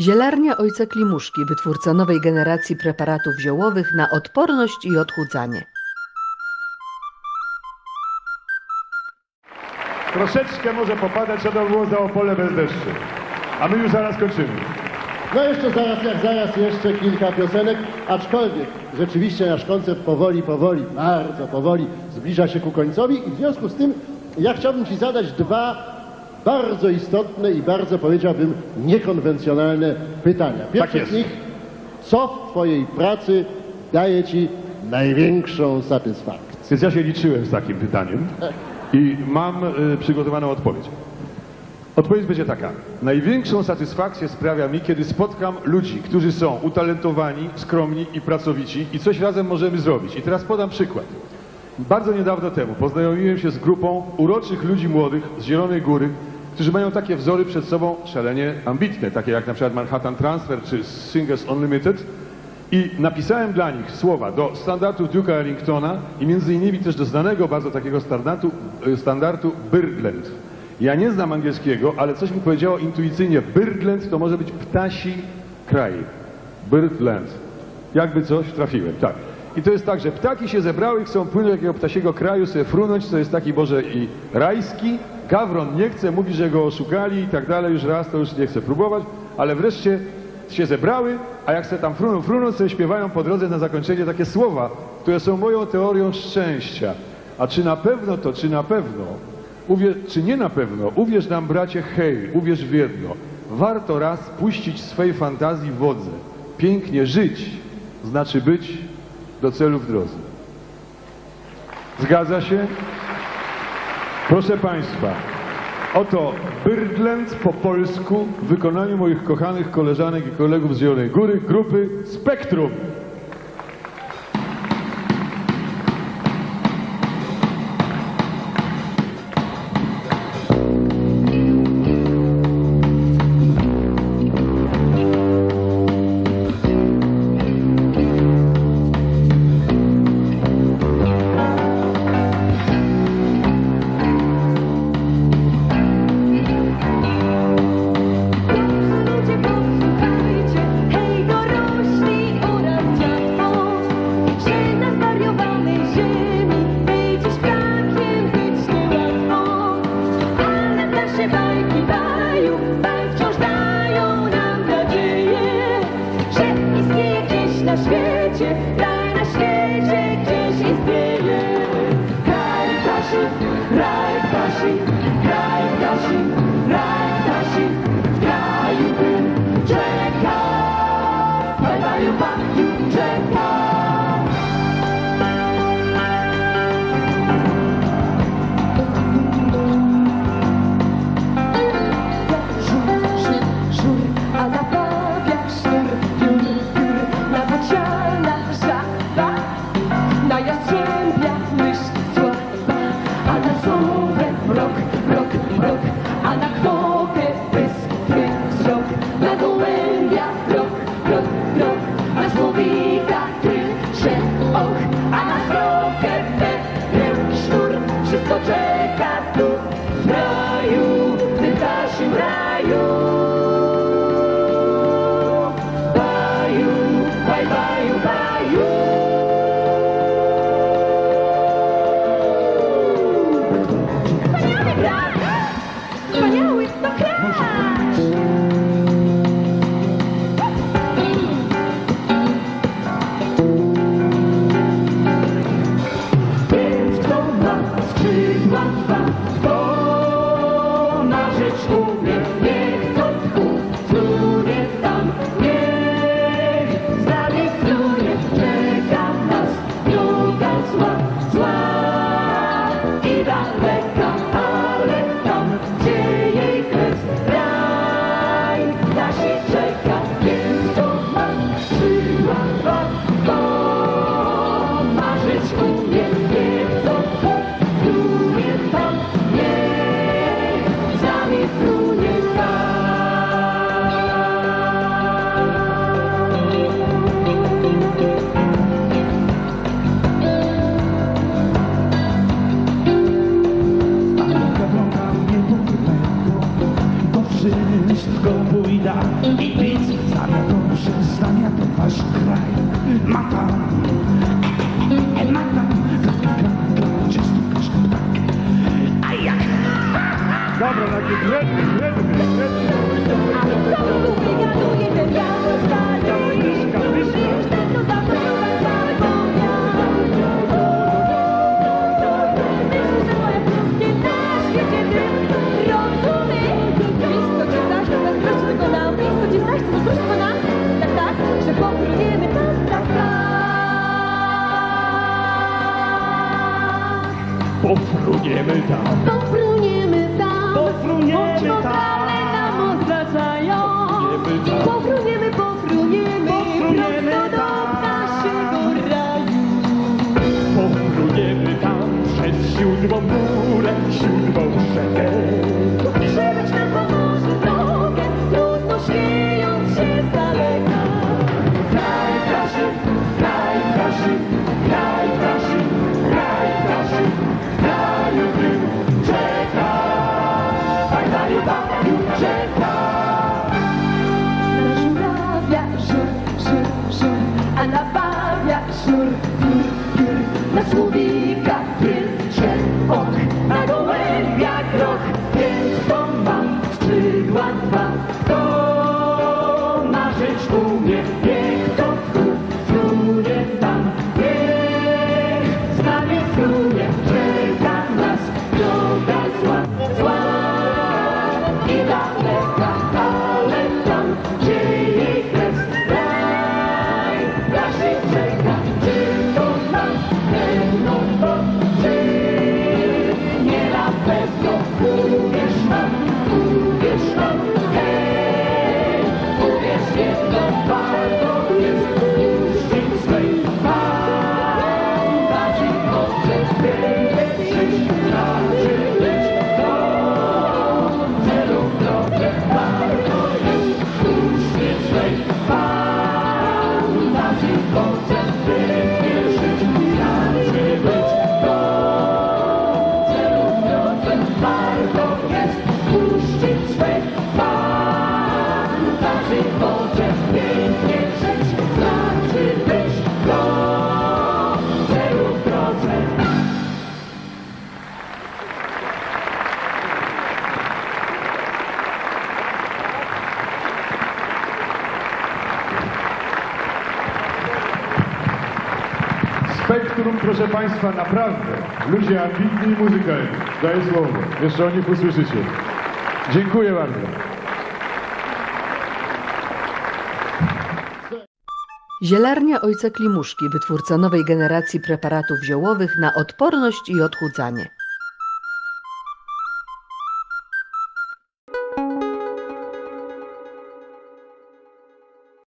Zielarnia ojca Klimuszki, wytwórca nowej generacji preparatów ziołowych na odporność i odchudzanie. Troszeczkę może popadać, trzeba było za Opole bez deszczu. A my już zaraz kończymy. No jeszcze zaraz, jak zaraz, jeszcze kilka piosenek, aczkolwiek rzeczywiście nasz koncert powoli, powoli, bardzo powoli zbliża się ku końcowi i w związku z tym ja chciałbym Ci zadać dwa bardzo istotne i bardzo powiedziałbym niekonwencjonalne pytania. Pierwsze jest. z nich, co w Twojej pracy daje Ci największą satysfakcję? Więc ja się liczyłem z takim pytaniem i mam y, przygotowaną odpowiedź. Odpowiedź będzie taka. Największą satysfakcję sprawia mi, kiedy spotkam ludzi, którzy są utalentowani, skromni i pracowici i coś razem możemy zrobić. I teraz podam przykład. Bardzo niedawno temu poznajomiłem się z grupą uroczych ludzi młodych z Zielonej Góry, którzy mają takie wzory przed sobą szalenie ambitne, takie jak na przykład Manhattan Transfer czy Singers Unlimited. I napisałem dla nich słowa do standardu Duke'a Ellingtona i między innymi też do znanego bardzo takiego standardu, y, standardu Birdland. Ja nie znam angielskiego, ale coś mi powiedziało intuicyjnie, Birdland to może być ptasi kraj. Birdland. Jakby coś trafiłem, tak. I to jest tak, że ptaki się zebrały chcą płynąć do jakiego ptasiego kraju, sobie frunąć, co jest taki Boże i rajski. Gawron nie chce, mówi, że go oszukali i tak dalej, już raz to już nie chce próbować, ale wreszcie się zebrały, a jak se tam fruną, fruną, sobie śpiewają po drodze na zakończenie takie słowa, które są moją teorią szczęścia. A czy na pewno to, czy na pewno, czy nie na pewno, uwierz nam bracie, hej, uwierz w jedno, warto raz puścić swej fantazji wodze. Pięknie żyć znaczy być do celu w drodze. Zgadza się? Proszę Państwa, oto Birdland po polsku w wykonaniu moich kochanych koleżanek i kolegów z Zielonej Góry, grupy Spektrum. you. Wow. zdania to wasz kraj. Matam, e, matam, dlatego gdzie stukasz tak. A jak? Dobra, na tych rednych, rednych, rednych. Ale co tu wygaduje ten wiatr? La rue Baviou-Jean-Claude La juravia, jury, jury, jury Anna Baviour, jury, La choubika, spektrum, proszę Państwa, naprawdę. Ludzie ambitni i muzykalni. Daję słowo. Jeszcze o nich usłyszycie. Dziękuję bardzo. Zielarnia Ojca Klimuszki, wytwórca nowej generacji preparatów ziołowych na odporność i odchudzanie.